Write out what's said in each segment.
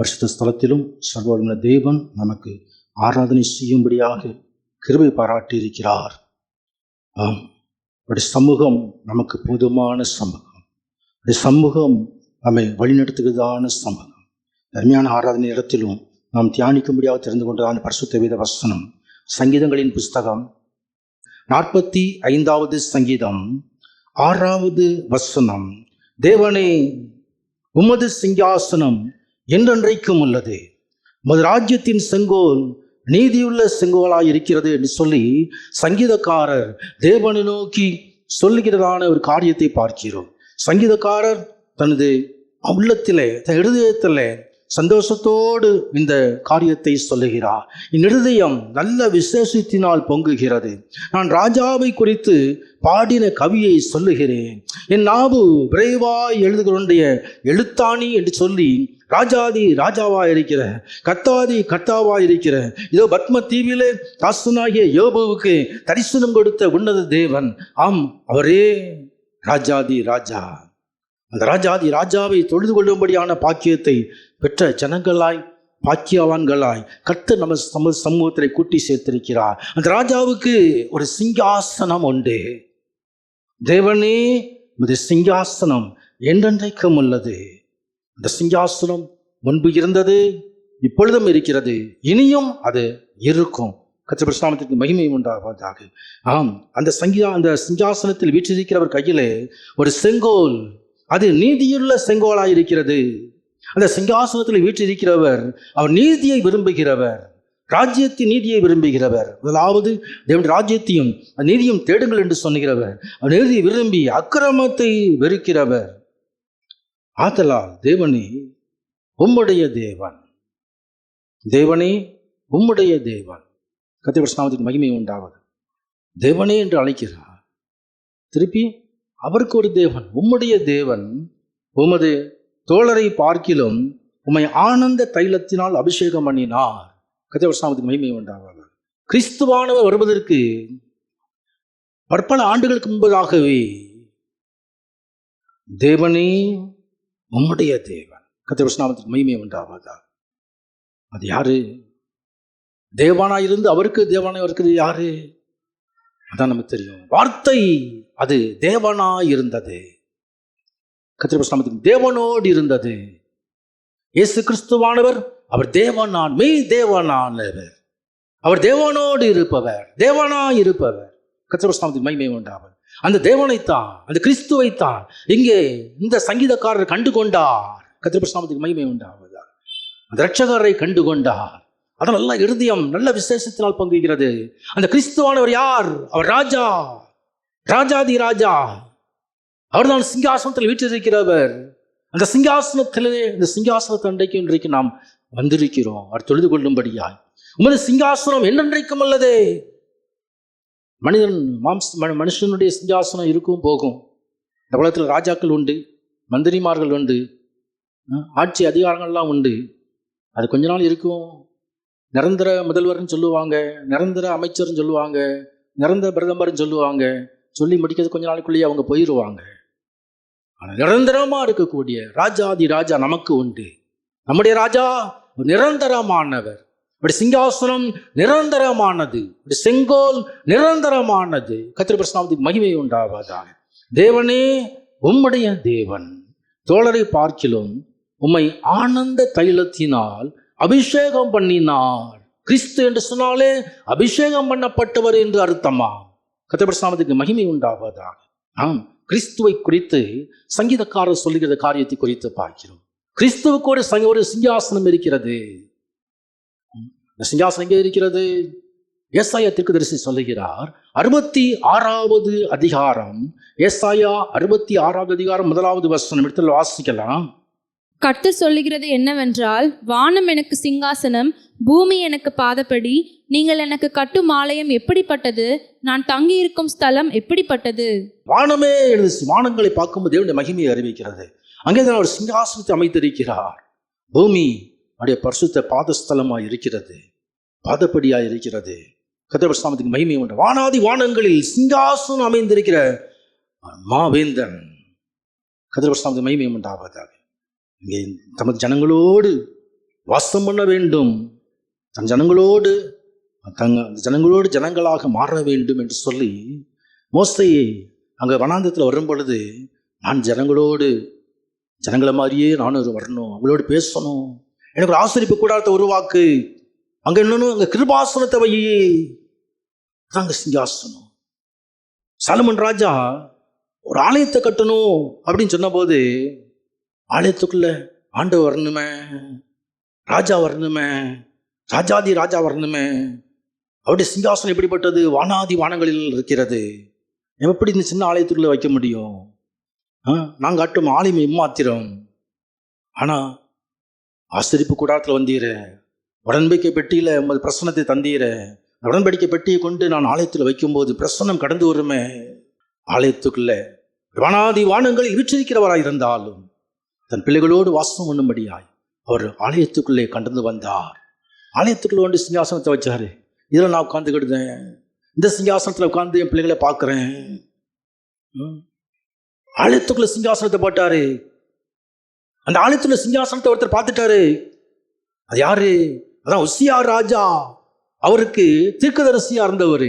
பரிசுத்த ஸ்தலத்திலும் சர்வவல்ல தேவன் நமக்கு ஆராதனை செய்யும்படியாக கிருபை பாராட்டியிருக்கிறார். ஆம். அப்படி சமூகம் நமக்கு போதுமான சமூகம். அப்படி சமூகம் நம்மை வழிநடத்துகிறதான சமூகம். தர்மையான ஆராதனை இடத்திலும் நாம் தியானிக்கும்படியாக தெரிந்து கொண்டதான பரிசுத்த வேத வசனம் சங்கீதங்களின் புஸ்தகம். நாற்பத்தி ஐந்தாவது சங்கீதம் ஆறாவது வசனம். தேவனே உமது சிங்காசனம் என்றென்றைக்கும் உள்ளது. மது ராஜ்யத்தின் செங்கோல் நீதியுள்ள செங்கோலாய் இருக்கிறது என்று சொல்லி சங்கீதக்காரர் தேவனை நோக்கி சொல்லுகிறதான ஒரு காரியத்தை பார்க்கிறோம். சங்கீதக்காரர் தனது உள்ளத்திலே தன் இருதயத்திலே சந்தோஷத்தோடு இந்த காரியத்தை சொல்லுகிறார். என் இருதயம் நல்ல விசேஷத்தினால் பொங்குகிறது. நான் ராஜாவை குறித்து பாடின கவியை சொல்லுகிறேன். என் நாவு விரைவாய் எழுதுகளுடைய எழுத்தாணி என்று சொல்லி ராஜாதி ராஜாவா இருக்கிற கத்தாதி கத்தாவா இருக்கிற இதோ பத்ம தீவிலே தாசனாகிய யோபுவுக்கு தரிசனம் கொடுத்த உன்னத தேவன் ஆம் அவரே ராஜாதி ராஜா. அந்த ராஜாதி ராஜாவை தொழுது கொள்ளும்படியான பாக்கியத்தை பெற்ற ஜனங்களாய் பாக்கியவான்களாய் கர்த்தர் நம்ம சம சமூகத்தை கூட்டி சேர்த்திருக்கிறார். அந்த ராஜாவுக்கு ஒரு சிங்காசனம் உண்டு. தேவனே இது சிங்காசனம் என்றென்றைக்கும் உள்ளது. அந்த சிங்காசனம் முன்பு இருந்தது இப்பொழுதும் இருக்கிறது. இனியும் அது இருக்கும். கத்திரபிரஸ்தாமத்திற்கு மகிமை உண்டாவதாக. ஆம் அந்த சங்கீதா அந்த சிங்காசனத்தில் வீற்றிருக்கிறவர் கையிலே ஒரு செங்கோல். அது நீதியுள்ள செங்கோலாக இருக்கிறது. அந்த சிங்காசனத்தில் வீற்றிருக்கிறவர் அவர் நீதியை விரும்புகிறவர் ராஜ்யத்தின் நீதியை விரும்புகிறவர். முதலாவது தேவன் ராஜ்யத்தையும் நீதியும் தேடுங்கள் என்று சொன்னுகிறவர் அவர் நீதியை விரும்பி அக்கிரமத்தை வெறுக்கிறவர். ஆதலால் தேவனே உம்முடைய தேவன். தேவனே உம்முடைய தேவன். கத்திரபிரஸ்தாமத்துக்கு மகிமை உண்டாவது தேவனே என்று அழைக்கிறார். திருப்பி அவருக்கு ஒரு தேவன் உம்முடைய தேவன். உமது தோழரை பார்க்கிலும் உம்மை ஆனந்த தைலத்தினால் அபிஷேகம் பண்ணினார். கத்திரபிரஸ்தாமத்துக்கு மகிமை உண்டாவார்கள் கிறிஸ்துவானவர் வருவதற்கு பற்பல ஆண்டுகளுக்கு முன்பதாகவே தேவனே உம்முடைய தேவன். கத்திரபிரஸ்தாமத்துக்கு மகிமை உண்டாவதா அது யாரு? தேவானாய் இருந்து அவருக்கு தேவனாய் இருக்கிறது யாரு? அதான் நமக்கு தெரியும். வார்த்தை அது தேவனாயிருந்தது. இருந்தது தேவனோடு இருந்தது. இயேசு கிறிஸ்துவானவர் அவர் தேவனான் மெய் தேவனானவர். அவர் தேவனோடு இருப்பவர் தேவனாய் இருப்பவர். கத்திரபிரஸ்தாமத்துக்கு மகிமை உண்டாவர் அந்த தேவனைத்தான் அந்த கிறிஸ்துவைத்தான் இங்கே இந்த சங்கீதக்காரர் கண்டு கொண்டார் கத்திரபிரஸ்தாமத்துக்கு மகிமை உண்டாவதா அந்த ரட்சகரை கண்டு கொண்டார் அதான் நல்ல இருதயம் நல்ல விசேஷத்தினால் பங்குகிறது. அந்த கிறிஸ்துவானவர் யார்? அவர் ராஜா. ராஜாதி ராஜா. அவர்தான் சிங்காசனத்தில் வீற்றிருக்கிறவர். அந்த சிங்காசனத்திலே இந்த சிங்காசனத்தை அன்றைக்கு இன்றைக்கு நாம் வந்திருக்கிறோம். அவர் தொழுது கொள்ளும்படியாய். உமது சிங்காசனம் என்னன்றைக்கும் அல்லதே? மனிதன் மாம்ச மனுஷனுடைய சிங்காசனம் இருக்கும் போகும். இந்த உலகத்தில் ராஜாக்கள் உண்டு மந்திரிமார்கள் உண்டு ஆட்சி அதிகாரங்கள்லாம் உண்டு. அது கொஞ்ச நாள் இருக்கும். நிரந்தர முதல்வர்னு சொல்லுவாங்க நிரந்தர அமைச்சர்னு சொல்லுவாங்க நிரந்தர பிரதமர்னு சொல்லுவாங்க. சொல்லி முடிக்கிறது கொஞ்ச நாளுக்குள்ளேயே அவங்க போயிடுவாங்க ஆனால் நிரந்தரமாக இருக்கக்கூடிய ராஜாதி ராஜா நமக்கு உண்டு. நம்முடைய ராஜா நிரந்தரமானவர். இப்படி சிங்காசனம் நிரந்தரமானது. இப்படி செங்கோல் நிரந்தரமானது. கத்திரபிரசனாவதுக்கு மகிமை உண்டாவதான் தேவனே உம்முடைய தேவன் தோழரை பார்க்கிலும் உம்மை ஆனந்த தைலத்தினால் அபிஷேகம் பண்ணினார். கிறிஸ்து என்று சொன்னாலே அபிஷேகம் பண்ணப்பட்டவர் என்று அர்த்தமா? கத்திரபிரசனாவதுக்கு மகிமை உண்டாவதா ஆம். கிறிஸ்துவை குறித்து சங்கீதக்காரர் சொல்லுகிற காரியத்தை குறித்து பார்க்கிறோம். கிறிஸ்துவுக்கு ஒரு சங்க ஒரு சிங்காசனம் இருக்கிறது. சிங்காசனம் எங்கே இருக்கிறது? ஏசாயா தரிசி சொல்லுகிறார் அறுபத்தி ஆறாவது அதிகாரம் ஏசாயா அறுபத்தி ஆறாவது அதிகாரம் முதலாவது வசனம் இடத்துல வாசிக்கலாம். கர்த்தர் சொல்லுகிறது என்னவென்றால் வானம் எனக்கு சிங்காசனம் பூமி எனக்கு பாதப்படி நீங்கள் எனக்கு கட்டும் ஆலயம் எப்படிப்பட்டது? நான் தங்கி இருக்கும் ஸ்தலம் எப்படிப்பட்டது? வானமே எழுது வானங்களை பார்க்கும்போது தேவனுடைய மகிமையை அறிவிக்கிறது. அங்கே தான் அவர் சிங்காசனத்தை அமைத்திருக்கிறார். பூமி அவருடைய பரிசுத்த பாதஸ்தலமாக இருக்கிறது பாதப்படியாக இருக்கிறது. கதிரபஸ்தாமத்துக்கு மகிமை உண்டு. வானாதி வானங்களில் சிங்காசனம் அமைந்திருக்கிற மாவேந்தன். கதிரபஸ்தாமத்துக்கு மகிமை உண்டாவதாக. இங்கே தமது ஜனங்களோடு வாசம் பண்ண வேண்டும். தன் ஜனங்களோடு தங்க அந்த ஜனங்களோடு ஜனங்களாக மாற வேண்டும் என்று சொல்லி மோசையை அங்கே வனாந்தத்தில் வரும் பொழுது நான் ஜனங்களோடு ஜனங்களை மாதிரியே நானும் வரணும். அவங்களோடு பேசணும். எனக்கு ஒரு ஆசிரிப்பு கூடாரத்தை உருவாக்கு. அங்கே இன்னொன்று அங்கே கிருபாசனத்தை வையே அதாங்க சிங்காசனம். சலமன் ராஜா ஒரு ஆலயத்தை கட்டணும். அப்படின்னு சொன்னபோது ஆலயத்துக்குள்ள ஆண்டவர் வரணுமே ராஜா வரணுமே ராஜாதி ராஜா வரணுமே. அவருடைய சிங்காசனம் எப்படிப்பட்டது? வானாதி வானங்களில் இருக்கிறது. எப்படி இந்த சின்ன ஆலயத்துக்குள்ள வைக்க முடியும்? ஆ, நான் காட்டும் ஆலயம் இம்மாத்திரம் ஆனால் ஆசிரிப்பு கூடாரத்தில் வந்தீர உடன்படிக்கை பெட்டியில் உங்கள் பிரசனத்தை தந்தீர உடன்படிக்கை பெட்டியை கொண்டு நான் ஆலயத்தில் வைக்கும்போது பிரசனம் கடந்து வருமே. ஆலயத்துக்குள்ள வானாதி வானங்களில் வீற்றிருக்கிறவராய் இருந்தாலும் தன் பிள்ளைகளோடு வாசம் பண்ணும்படியாய் அவர் ஆலயத்துக்குள்ளே கடந்து வந்தார். ஆலயத்துக்குள்ளே வந்து சிங்காசனத்தை வச்சார். இதில் நான் உட்காந்துக்கிடுதேன் இந்த சிங்காசனத்தில் உட்காந்து என் பிள்ளைகளை பார்க்குறேன். ஆலயத்துக்குள்ளே சிங்காசனத்தை போட்டாரு. அந்த ஆலயத்தில் சிங்காசனத்தை ஒருத்தர் பார்த்துட்டாரு. அது யாரு? அதான் ஒசியா ராஜா. அவருக்கு தீர்க்கதரிசியாக இருந்தவர்.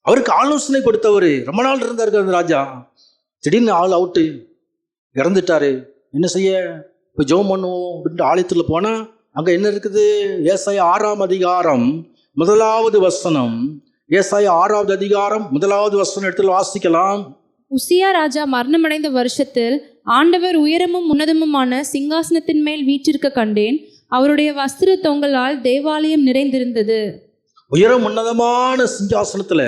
அவருக்கு ஆலோசனை கொடுத்தவர். ரொம்ப நாள் இருந்தார் அந்த ராஜா. திடீர்னு ஆள் அவுட்டு இறந்துட்டாரு. என்ன செய்ய? இப்போ ஜெபம் பண்ணுவோம் அப்படின்ட்டு ஆலயத்துல போனா அங்க என்ன இருக்குது? ஏசாயா ஆறாம் அதிகாரம் முதலாவது வசனம். ஏசாயா ஆறாவது அதிகாரம் முதலாவது வசனம் இடத்துல வாசிக்கலாம். உசியா ராஜா மரணமடைந்த வருஷத்தில் ஆண்டவர் உயரமும் உன்னதமுமான சிங்காசனத்தின் மேல் வீற்றிருக்க கண்டேன். அவருடைய வஸ்திர தொங்கலால் தேவாலயம் நிறைந்திருந்தது. உயரம் உன்னதமான சிங்காசனத்துல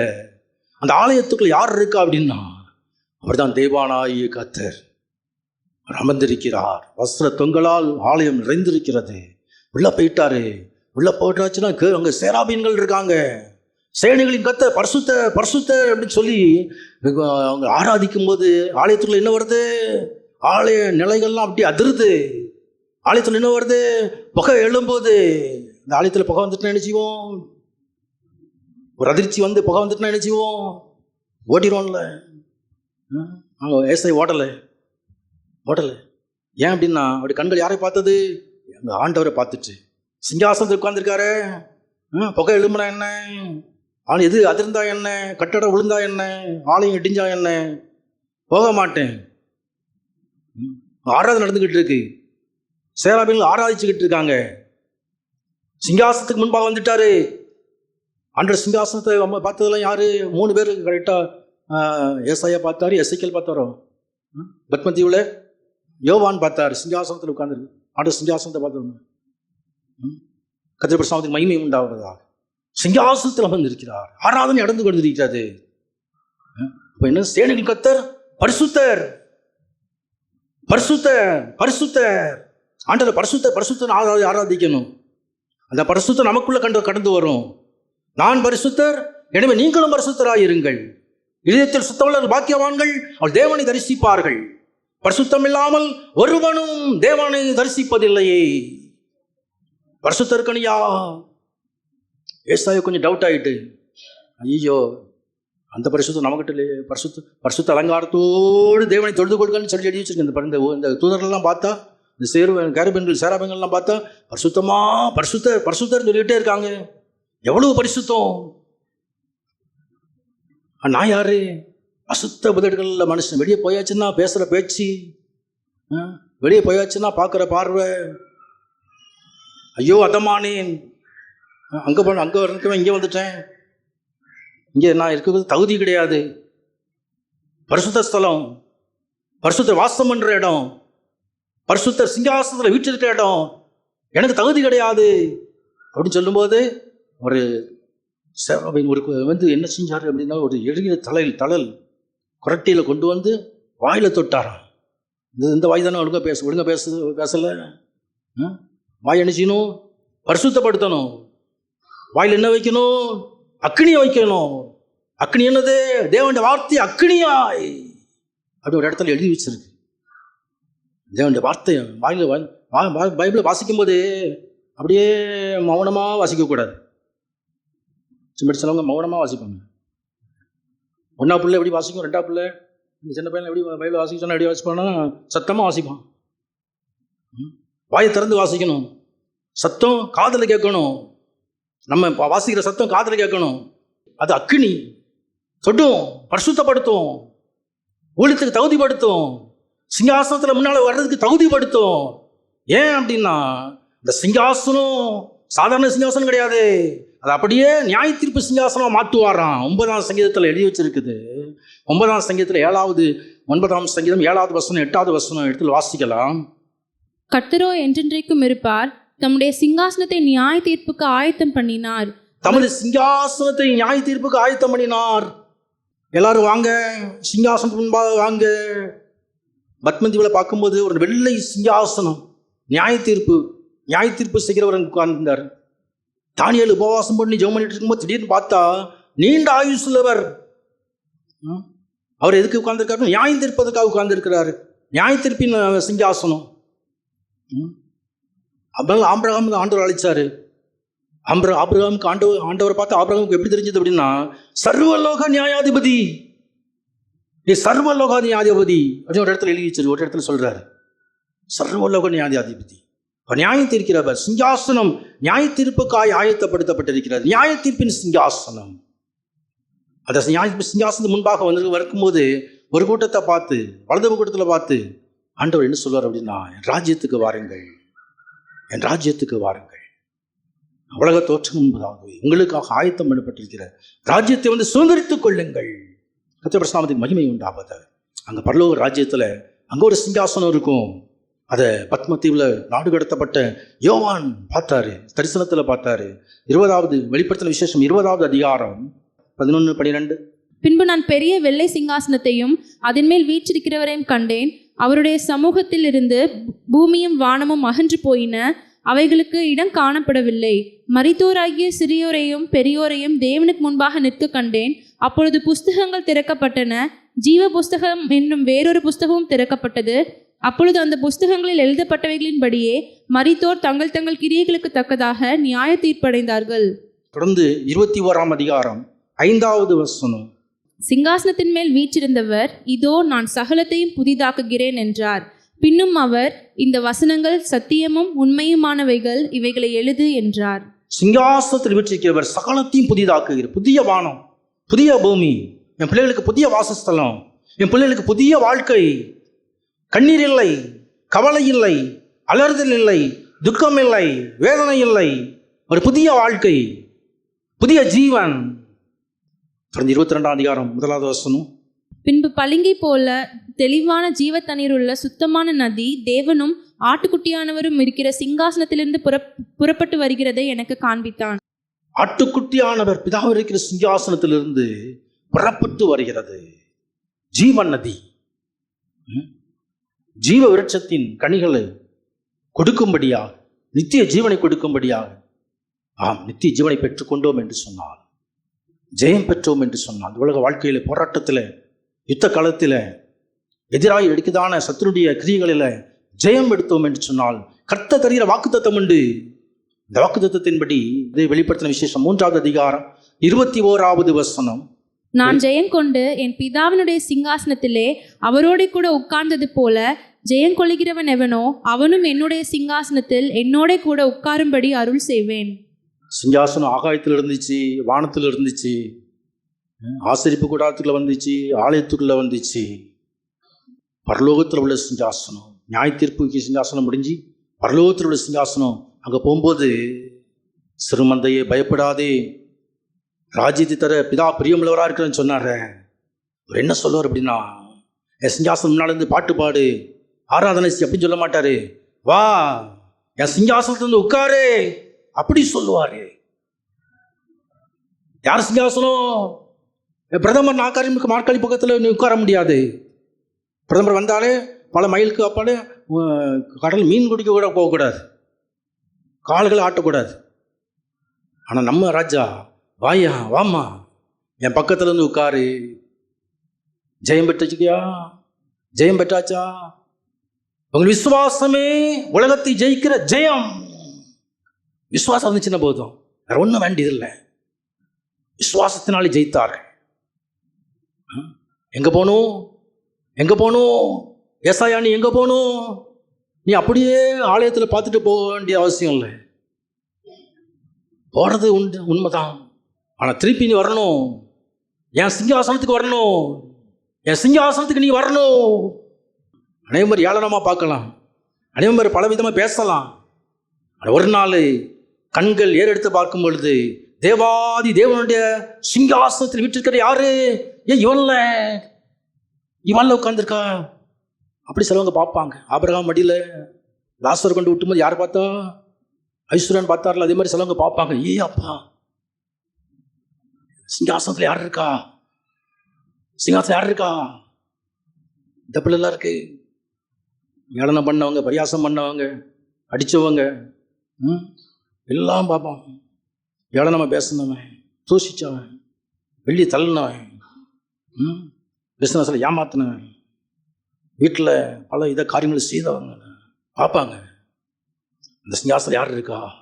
அந்த ஆலயத்துக்குள்ள யார் இருக்கா அப்படின்னா அவர்தான் தேவானாகிய கத்தர் அவர் அமர்ந்திருக்கிறார். வஸ்திர தொங்கலால் ஆலயம் நிறைந்திருக்கிறது. உள்ளே போயிட்டாரு. உள்ளே போயிட்டாச்சுன்னா கே- சேராபீன்கள் இருக்காங்க. சேனைகளின் கத்த பரிசுத்த பரிசுத்த அப்படின்னு சொல்லி அவங்க ஆராதிக்கும் போது ஆலயத்துக்குள்ள என்ன வருது? ஆலய நிலைகள்லாம் அப்படி அதிருது. ஆலயத்தில் என்ன வருது? புகை எழும்போது. இந்த ஆலயத்தில் புகை வந்துட்டு என்ன ஒரு அதிர்ச்சி வந்து புகை வந்துட்டுனா என்ன செய்வோம்? ஓட்டிடுவோம்ல அங்கே ஏசை ஓட்டலை ஓட்டலை ஏன் அப்படின்னா அப்படி கண்கள் யாரை பார்த்தது? எங்கள் ஆண்டவரை பார்த்துச்சு சிங்காசனத்தில் உட்காந்துருக்காரு புகை எழும்புனா என்ன? ஆள் எது அதிர்ந்தா என்ன? கட்டடம் விழுந்தா என்ன? ஆலயம் இடிஞ்சா என்ன? போக மாட்டேன். ஆராதனை நடந்துக்கிட்டு இருக்கு. சேராபில் ஆராதிச்சுக்கிட்டு இருக்காங்க. சிங்காசனத்துக்கு முன்பாக வந்துட்டாரு. அன்ற சிங்காசனத்தை நம்ம பார்த்ததெல்லாம் யாரு? மூணு பேர் கரெக்டாக ஏசாயா பார்த்தாரு எசைக்கல் பார்த்தாரோ? ம்? பத்மதீவில் யோவான் பார்த்தார் சிங்காசனத்தில் உட்கார்ந்துருக்கு ஆண்டு சிங்காசனத்தை பார்த்தாரு கத்திரபிரசாமத்துக்கு மகிமை உண்டாகிறதா சிங்காசனத்தில் அமர்ந்திருக்கிறார். ஆராதனை நடந்து கொண்டிருக்கிறது. இப்போ என்ன? சேனைகள் கத்தர் பரிசுத்தர். பரிசுத்தர் பரிசுத்தர். ஆண்டவர் பரிசுத்த பரிசுத்தன் ஆரா- ஆராதிக்கணும். அந்த பரிசுத்தம் நமக்குள்ள கண்டு கடந்து வரும். நான் பரிசுத்தர் எனவே நீங்களும் பரிசுத்தராயிருங்கள். இதயத்தில் சுத்தவளர் பாக்கியவான்கள் அவள் தேவனை தரிசிப்பார்கள். பரிசுத்தம் இல்லாமல் ஒருவனும் தேவனை தரிசிப்பதில்லையே. பரிசுத்தருக்கணியா ஏசாயோ கொஞ்சம் டவுட் ஆயிட்டு ஐயோ அந்த பரிசுத்தம் நமக்கிட்ட இல்லையே பரிசுத்த பரிசுத்த அலங்காரத்தோடு தேவனை தொழுது கொடுக்கன்னு சொல்லி எழுதி வச்சிருக்கேன் இந்த இந்த தூதர்கள்லாம் பார்த்தா இந்த சேரு கேரபெண்கள் சேராபெண்கள்லாம் பார்த்தா பரிசுத்தமா பரிசுத்த பரிசுத்தர் சொல்லிக்கிட்டே இருக்காங்க. எவ்வளவு பரிசுத்தம்? நான் யாரு? அசுத்த புதடுகளில் மனுஷன் வெளியே போயாச்சுன்னா பேசுகிற பேச்சு வெளியே போயாச்சுன்னா பார்க்குற பார்வை. ஐயோ அதமானேன் அங்கே போன அங்கே இருக்கவன் இங்கே வந்துட்டேன். இங்கே நான் இருக்கிறது தகுதி கிடையாது. பரிசுத்த ஸ்தலம் பரிசுத்த வாசம் பண்ணுற இடம் பரிசுத்தர் சிங்காசனத்தில் வீட்டிருக்கிற இடம் எனக்கு தகுதி கிடையாது. அப்படின்னு சொல்லும்போது ஒரு ஒரு வந்து என்ன செஞ்சார் அப்படின்னா ஒரு எழுகிற தலையில் தழல் குரட்டியில் கொண்டு வந்து வாயில் தொட்டாராம். இது இந்த வாய் தானே ஒழுங்காக பேச ஒழுங்காக பேச பேசலை? வாய் என்ன பரிசுத்தப்படுத்தணும். வாயில் என்ன வைக்கணும்? அக்னியை வைக்கணும். அக்னி என்னது? தேவனுடைய வார்த்தை அக்னியாய் அப்படி ஒரு இடத்துல எழுதி வச்சிருக்கு. தேவனுடைய வார்த்தை வாயில் பைபிளை வாசிக்கும் போது அப்படியே மௌனமாக வாசிக்கக்கூடாது. சின்ன சிலவங்க மௌனமாக வாசிப்பாங்க. ஒன்றா பிள்ளை எப்படி வாசிக்கும்? ரெண்டா பிள்ளை? இந்த சின்ன பையன் எப்படி பைபிள் வாசிக்க சொன்னா எப்படி வாசிப்பான்னா சத்தமாக வாசிப்பான். ம்? வாயை திறந்து வாசிக்கணும். சத்தம் காதில் கேட்கணும். நம்ம வாசிக்கிற சத்தம் காதில் கேட்கணும். அது அக்கினி தொட்டும் பரிசுத்தப்படுத்தும். ஊழியத்துக்கு தகுதிப்படுத்தும். சிங்காசனத்தில் முன்னால் வர்றதுக்கு தகுதிப்படுத்தும். ஏன் அப்படின்னா இந்த சிங்காசனம் சாதாரண சிங்காசனம் கிடையாது. அது அப்படியே நியாய தீர்ப்பு சிங்காசனம் மாற்றுவாராம். ஒன்பதாம் சங்கீதத்தில் எழுதி வச்சிருக்குது. ஒன்பதாம் சங்கீதத்தில் ஏழாவது ஒன்பதாம் சங்கீதம் ஏழாவது வசனம் எட்டாவது வசனம் எடுத்து வாசிக்கலாம். கர்த்தரோ என்றென்றைக்கும் இருப்பார். தம்முடைய சிங்காசனத்தை நியாய தீர்ப்புக்கு ஆயத்தம் பண்ணினார். தமது சிங்காசனத்தை நியாய தீர்ப்புக்கு ஆயத்தம் பண்ணினார். எல்லாரும் வாங்க. சிங்காசனத்துக்கு முன்பாக வாங்க. பத்மதீவில் பார்க்கும்போது ஒரு வெள்ளை சிங்காசனம் நியாய தீர்ப்பு நியாய தீர்ப்பு செய்கிறவர் உட்கார்ந்தார் தானியல் உபவாசம் பண்ணி ஜெபம் பண்ணிட்டு இருக்கும்போது திடீர்னு பார்த்தா நீண்ட ஆயுஸ் உள்ளவர் ம். அவர் எதுக்கு உட்கார்ந்துருக்காரு நியாயம் தீர்ப்பதற்காக உட்கார்ந்திருக்கிறாரு. நியாய தீர்ப்பின் சிங்காசனம். ம். ஆம்பிரகாமுக்கு ஆண்டவர் அழைச்சாரு. ஆம்பிர ஆபிரகாமுக்கு ஆண்டவர் ஆண்டவரை பார்த்து ஆபிரகாமுக்கு எப்படி தெரிஞ்சது அப்படின்னா சர்வலோக நியாயாதிபதி. நீ சர்வலோக நியாயாதிபதி அப்படின்னு ஒரு இடத்துல எழுதி வச்சிரு ஒரு இடத்துல சொல்றாரு. சர்வலோக நியாயாதிபதி. அவர் நியாயம் தீர்க்கிறவர் சிங்காசனம் நியாய தீர்ப்புக்காய் ஆயத்தப்படுத்தப்பட்டிருக்கிறது. நியாய தீர்ப்பின் சிங்காசனம். அந்த நியாய சிங்காசனம் முன்பாக வந்து வரும்போது ஒரு கூட்டத்தை பார்த்து வலது கூட்டத்தில் பார்த்து ஆண்டவர் என்ன சொல்வார் அப்படின்னா என் ராஜ்யத்துக்கு வாருங்கள். என் ராஜ்யத்துக்கு வாருங்கள். உலக தோற்றம் என்பதாகவே உங்களுக்காக ஆயத்தம் பண்ணப்பட்டிருக்கிற ராஜ்யத்தை வந்து சுதந்திரித்துக் கொள்ளுங்கள். கத்திரபிரசாமத்துக்கு மகிமை உண்டாவது அங்கே பரலோக ராஜ்யத்தில் அங்கே ஒரு சிங்காசனம் இருக்கும். அதை பத்மத்தீவில் நாடு கடத்தப்பட்ட யோவான் பார்த்தாரு தரிசனத்தில் பார்த்தாரு. இருபதாவது வெளிப்படுத்தின விசேஷம் இருபதாவது அதிகாரம் பதினொன்று பன்னிரெண்டு பின்பு நான் பெரிய வெள்ளை சிங்காசனத்தையும் அதன் மேல் வீற்றிருக்கிறவரையும் கண்டேன். அவருடைய சமூகத்தில் இருந்து பூமியும் வானமும் அகன்று போயின. அவைகளுக்கு இடம் காணப்படவில்லை. மரித்தோராகிய சிறியோரையும் பெரியோரையும் தேவனுக்கு முன்பாக நிற்க கண்டேன். அப்பொழுது புஸ்தகங்கள் திறக்கப்பட்டன. ஜீவ புஸ்தகம் என்னும் வேறொரு புஸ்தகமும் திறக்கப்பட்டது. அப்பொழுது அந்த புஸ்தகங்களில் எழுதப்பட்டவைகளின்படியே மரித்தோர் தங்கள் தங்கள் கிரியைகளுக்கு தக்கதாக நியாய தீர்ப்படைந்தார்கள். தொடர்ந்து இருபத்தி ஓராம் அதிகாரம் ஐந்தாவது வசனம். சிங்காசனத்தின் மேல் வீற்றிருந்தவர் இதோ நான் சகலத்தையும் புதிதாக்குகிறேன் என்றார். பின்னும் அவர் இந்த வசனங்கள் சத்தியமும் உண்மையுமானவைகள் இவைகளை எழுது என்றார். சிங்காசனத்தில் வீற்றிருக்கிறவர் சகலத்தையும் புதிதாக்குகிறார். புதிய வானம் புதிய பூமி என் பிள்ளைகளுக்கு புதிய வாசஸ்தலம் என் பிள்ளைகளுக்கு புதிய வாழ்க்கை கண்ணீர் இல்லை கவலை இல்லை அலறுதல் இல்லை துக்கம் இல்லை வேதனை இல்லை. ஒரு புதிய வாழ்க்கை புதிய ஜீவன். தொடர்ந்து இருபத்தி ரெண்டாம் அதிகாரம் முதலாவது வசனம். பின்பு பளிங்கை போல தெளிவான ஜீவ தண்ணீருள்ள சுத்தமான நதி தேவனும் ஆட்டுக்குட்டியானவரும் இருக்கிற சிங்காசனத்திலிருந்து புறப் புறப்பட்டு வருகிறதை எனக்கு காண்பித்தான். ஆட்டுக்குட்டியானவர் பிதாவில் இருக்கிற சிங்காசனத்திலிருந்து புறப்பட்டு வருகிறது. ஜீவன் நதி? ஜீவ விருட்சத்தின் கனிகளை கொடுக்கும்படியாக நித்திய ஜீவனை கொடுக்கும்படியாக ஆம் நித்திய ஜீவனை பெற்றுக்கொண்டோம் என்று சொன்னார் ஜெயம் பெற்றோம் என்று சொன்னால் உலக வாழ்க்கையில் போராட்டத்தில் யுத்த காலத்தில் எதிராக எடுக்கதான சத்துருடைய கிரியைகளில் ஜெயம் எடுத்தோம் என்று சொன்னால் கர்த்த தருகிற வாக்குத்தத்தம் உண்டு. இந்த வாக்குத்தத்தின்படி இதை வெளிப்படுத்தின விசேஷம் மூன்றாவது அதிகாரம் இருபத்தி ஓராவது வசனம். நான் ஜெயம் கொண்டு என் பிதாவினுடைய சிங்காசனத்திலே அவரோட கூட உட்கார்ந்தது போல ஜெயம் கொள்கிறவன் எவனோ அவனும் என்னுடைய சிங்காசனத்தில் என்னோட கூட உட்காரும்படி அருள் செய்வேன். சிங்காசனம் ஆகாயத்தில் இருந்துச்சு வானத்தில் இருந்துச்சு ஆசரிப்பு கூடாரத்துக்குள்ள வந்துச்சு ஆலயத்துக்குள்ள வந்துச்சு. பரலோகத்தில் உள்ள சிங்காசனம் நியாய தீர்ப்புக்கு சிங்காசனம் முடிஞ்சு பரலோகத்தில் உள்ள சிங்காசனம் அங்கே போகும்போது சிறுமந்தையே பயப்படாதே. ராஜ்யத்தை தர பிதா பிரியமுள்ளவராக இருக்கிறேன்னு சொன்னார். அவர் என்ன சொல்லுவார் அப்படின்னா என் சிங்காசனம் முன்னாலேருந்து பாட்டு பாடு. ஆராதனை அப்படின்னு சொல்ல மாட்டார். வா என் சிங்காசனத்துலேருந்து உட்காரு அப்படி சொல்லுவார். யார் சிங்காசனம்? என் பிரதமர் நாற்காலிக்கு நாற்காலி பக்கத்தில் உட்கார முடியாது. பிரதமர் வந்தாலே பல மைலுக்கு அப்பாலே கடல் மீன் குடிக்க கூட போகக்கூடாது. கால்களை ஆட்டக்கூடாது. ஆனால் நம்ம ராஜா வாயா வாம்மா. என் பக்கத்துல இருந்து உட்காரு. ஜெயம் பெற்றுச்சிக்கியா? ஜெயம் பெற்றாச்சா? உங்கள் விசுவாசமே உலகத்தை ஜெயிக்கிற ஜெயம். விசுவாசம் இருந்துச்சுன்னா போதும். வேற ஒன்றும் வேண்டியதில்லை. விசுவாசத்தினாலே ஜெயித்தார் ம்? எங்க போகணும்? எங்க போகணும்? ஏசாயா நீ எங்க போகணும்? நீ அப்படியே ஆலயத்தில் பார்த்துட்டு போக வேண்டிய அவசியம் இல்லை. போகிறது உண்டு உண்மைதான். ஆனால் திருப்பி நீ வரணும். என் சிங்காசனத்துக்கு வரணும். என் சிங்காசனத்துக்கு நீ வரணும். அனைவரும் ஏளனமாக பார்க்கலாம். அனைவரும் பலவிதமாக பேசலாம். ஆனா ஒரு நாள் கண்கள் ஏறெடுத்து பார்க்கும் பொழுது தேவாதி தேவனுடைய சிங்காசனத்தில் வீட்டிருக்கிற யாரு? ஏன் இவன்ல. இவன்ல உட்காந்துருக்கா அப்படி சிலவங்க பார்ப்பாங்க. ஆபிரகாம் மடியில் லாஸ்டர் கொண்டு விட்டும்போது யார் பார்த்தா? ஐஸ்வர்யன் பார்த்தார்ல அதே மாதிரி சிலவங்க பார்ப்பாங்க. ஏ அப்பா. சிங்காசனத்தில் யார் இருக்கா? சிங்காசனம் யார் இருக்கா? இந்த பிள்ளைலாம் இருக்கு. ஏளனம் பண்ணவங்க பரியாசம் பண்ணவங்க அடித்தவங்க ம்? எல்லாம் பார்ப்பான். ஏளனமாக பேசினவன் தூஷிச்சவன் வெள்ளி தள்ளினவன் ம்? பிஸ்னஸில் ஏமாத்தினவன். வீட்டில் பல இதை காரியங்களை செய்தவங்க பார்ப்பாங்க. இந்த சிங்காசனம் யார் இருக்கா?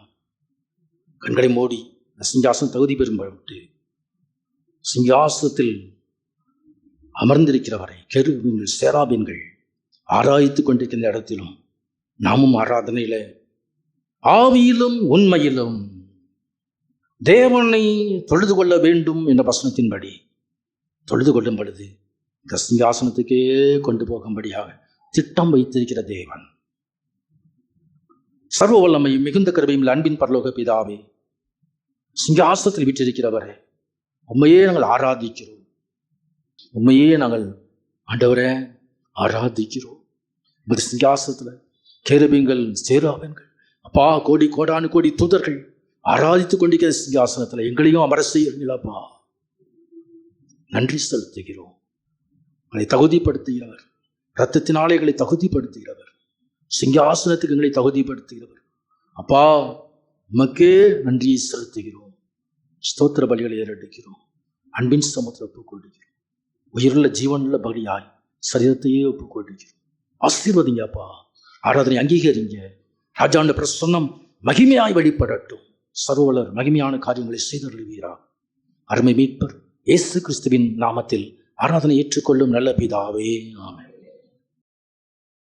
கண்களை மூடி இந்த சிங்காசனம் தகுதி பெறும்பட்டு சிங்காசனத்தில் அமர்ந்திருக்கிறவரை கெருவின்கள் சேராபீன்கள் ஆராய்த்து கொண்டிருக்கின்ற இடத்திலும் நாமும் ஆராதனையில ஆவியிலும் உண்மையிலும் தேவனை தொழுது கொள்ள வேண்டும் என்ற வசனத்தின்படி தொழுது கொள்ளும் பொழுது இந்த சிங்காசனத்துக்கே கொண்டு போகும்படியாக திட்டம் வைத்திருக்கிற தேவன். சர்வ வல்லமையும் மிகுந்த கருவையும் அன்பின் பரலோக பிதாவே சிங்காசனத்தில் விற்றிருக்கிறவரே உண்மையே நாங்கள் ஆராதிக்கிறோம். உண்மையே நாங்கள் ஆண்டவரே ஆராதிக்கிறோம். இந்த சிங்காசனத்தில் கேருபிங்கள் சேராவன்கள் அப்பா கோடி கோடானு கோடி தூதர்கள் ஆராதித்துக் கொண்டிருக்கிற சிங்காசனத்தில் எங்களையும் அமர செய்யுங்களப்பா நன்றி செலுத்துகிறோம். எங்களை தகுதிப்படுத்துகிறவர் ரத்தத்தினாலே எங்களை தகுதிப்படுத்துகிறவர் சிங்காசனத்துக்கு எங்களை தகுதிப்படுத்துகிறவர். அப்பா உமக்கே நன்றியை செலுத்துகிறோம். ஸ்தோத்திர பலிகளை ஏறெடுக்கிறோம். அன்பின் சமத்தில் ஒப்புக்கொண்டிருக்கிறோம் உயிருள்ள ஜீவனுள்ள பலியாய் சரீரத்தையே ஒப்புக்கொள்கிறோம் ஆசீர்வதிங்கப்பா. ஆராதனை அங்கீகரிங்க. ராஜாண்ட பிரசன்னம் மகிமையாய் வெளிப்படட்டும். சர்வலர் மகிமையான காரியங்களை செய்தருள்வீரா. அருமை மீட்பர் இயேசு கிறிஸ்துவின் நாமத்தில் ஆராதனை ஏற்றுக்கொள்ளும் நல்ல பிதாவே. ஆமே